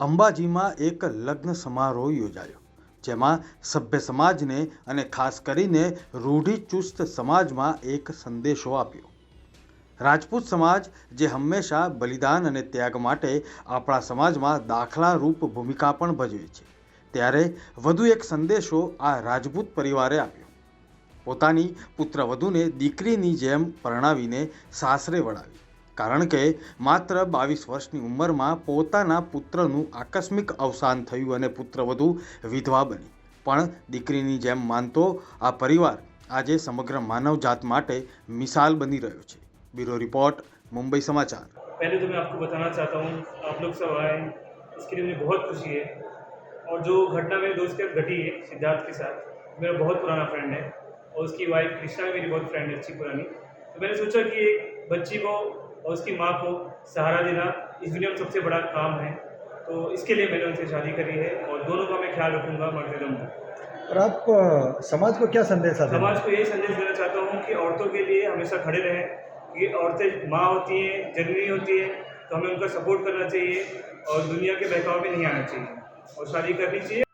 અંબાજીમાં એક લગ્ન સમારોહ યોજાયો, જેમાં સભ્ય સમાજને અને ખાસ કરીને રૂઢિચુસ્ત સમાજમાં એક સંદેશો આપ્યો. રાજપૂત સમાજ, જે હંમેશા બલિદાન અને ત્યાગ માટે આપણા સમાજમાં દાખલારૂપ ભૂમિકા પણ ભજવે છે, ત્યારે વધુ એક સંદેશો આ રાજપૂત પરિવારે આપ્યો. પોતાની પુત્રવધૂને દીકરીની જેમ પરણાવીને સાસરે વળાવી. કારણ કે માત્ર બાવીસ વર્ષની ઉંમરમાં પોતાના પુત્રનું આકસ્મિક અવસાન થયું અને પુત્રવધુ વિધવા બની પણ દીકરીની જેમ માનતો આ પરિવાર આજે સમગ્ર માનવજાત માટે મિસાલ બની રહ્યો છે બ્યુરો રિપોર્ટ મુંબઈ સમાચાર पहले तो मैं आपको बताना चाहता हूँ आप लोग सब आए इसके लिए मुझे बहुत खुशी है और जो घटना मेरे दोस्त के साथ घटी है सिद्धार्थ के साथ मेरा बहुत पुराना फ्रेंड है और उसकी वाइफ कृष्णा मेरी बहुत फ्रेंड है अच्छी पुरानी तो मैंने सोचा कि एक बच्ची को और उसकी माँ को सहारा देना इस दुनिया में सबसे बड़ा काम है। तो इसके लिए मैंने उनसे शादी करी है और दोनों का मैं ख्याल रखूँगा मरते दम और आप समाज को क्या संदेश आते समाज को यही संदेश देना चाहता हूँ कि औरतों के लिए हमेशा खड़े रहें। कि औरतें माँ होती हैं जननी होती हैं तो हमें उनका सपोर्ट करना चाहिए और दुनिया के बहकाव में नहीं आना चाहिए। और शादी करनी चाहिए।